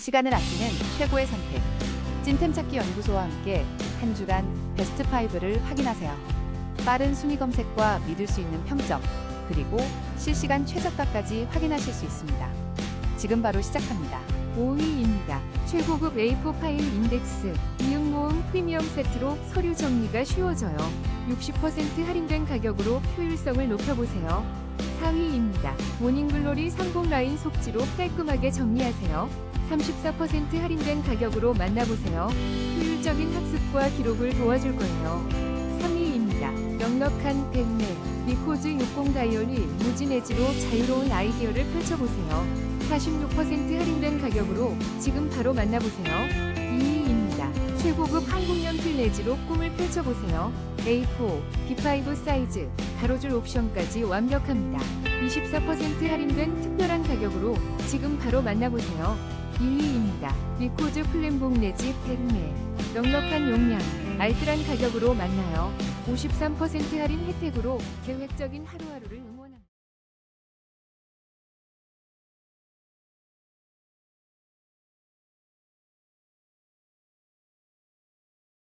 시간을 아끼는 최고의 선택. 찐템 찾기 연구소와 함께 한 주간 베스트 5를 확인하세요. 빠른 순위 검색과 믿을 수 있는 평점, 그리고 실시간 최저가까지 확인하실 수 있습니다. 지금 바로 시작합니다. 5위입니다. 최고급 A4 파일 인덱스 이응 모음 프리미엄 세트로 서류 정리가 쉬워져요. 60% 할인된 가격으로 효율성을 높여보세요. 4위입니다. 모닝글로리 30 라인 속지로 깔끔하게 정리하세요. 34% 할인된 가격으로 만나보세요. 효율적인 학습과 기록을 도와줄 거예요. 3위입니다. 넉넉한 백내 리코즈 60 다이얼이 무진 엣지로 자유로운 아이디어를 펼쳐보세요. 46% 할인된 가격으로 지금 바로 만나보세요. 2위입니다. 최고급 한국 연필 내지로 꿈을 펼쳐보세요. A4, B5 사이즈, 가로줄 옵션까지 완벽합니다. 24% 할인된 특별한 가격으로 지금 바로 만나보세요. 2위입니다. 리코즈 플랜봉 내지 백매, 넉넉한 용량, 알뜰한 가격으로 만나요. 53% 할인 혜택으로 계획적인 하루하루를